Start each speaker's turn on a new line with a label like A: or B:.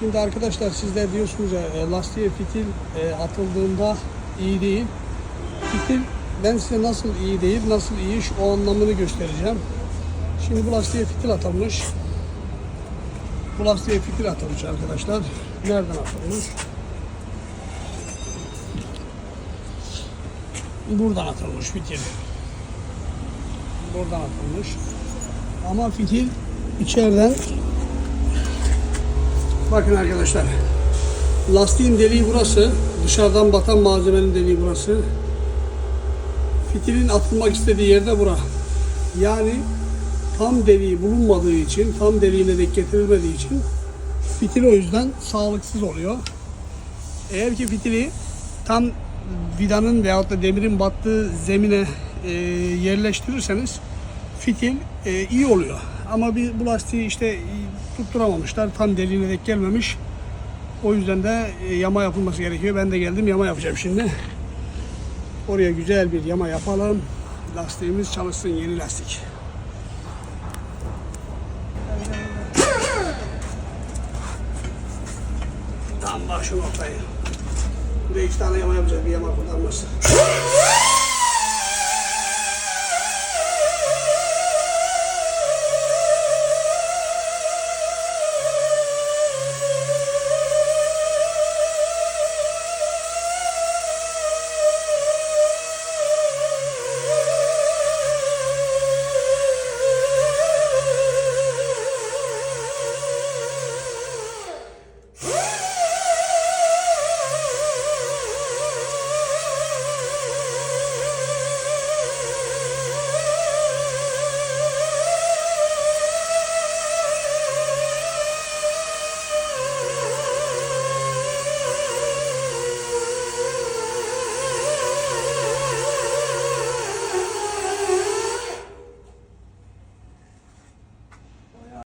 A: Şimdi arkadaşlar sizler diyorsunuz ya e, lastiğe fitil e, atıldığında iyi değil. Fitil ben size nasıl iyi değil, nasıl iyi iş o anlamını göstereceğim. Şimdi bu lastiğe fitil atılmış. Bu lastiğe fitil atılmış arkadaşlar. Nereden atılmış? Buradan atılmış fitil. Buradan atılmış. Ama fitil içeriden Bakın arkadaşlar. Lastiğin deliği burası. Dışarıdan batan malzemenin deliği burası. Fitilin atılmak istediği yerde bura. Yani tam deliği bulunmadığı için, tam deliğine denk getirilmediği için fitil o yüzden sağlıksız oluyor. Eğer ki fitili tam vidanın veyahut da demirin battığı zemine e, yerleştirirseniz fitil e, iyi oluyor. Ama bir bu lastiği işte e, tutturamamışlar. Tam deliğine denk gelmemiş. O yüzden de e, yama yapılması gerekiyor. Ben de geldim yama yapacağım şimdi. Oraya güzel bir yama yapalım. Lastiğimiz çalışsın yeni lastik. Tam bak şu noktayı. Buraya iki tane yama yapacağız. Bir yama kurtarması.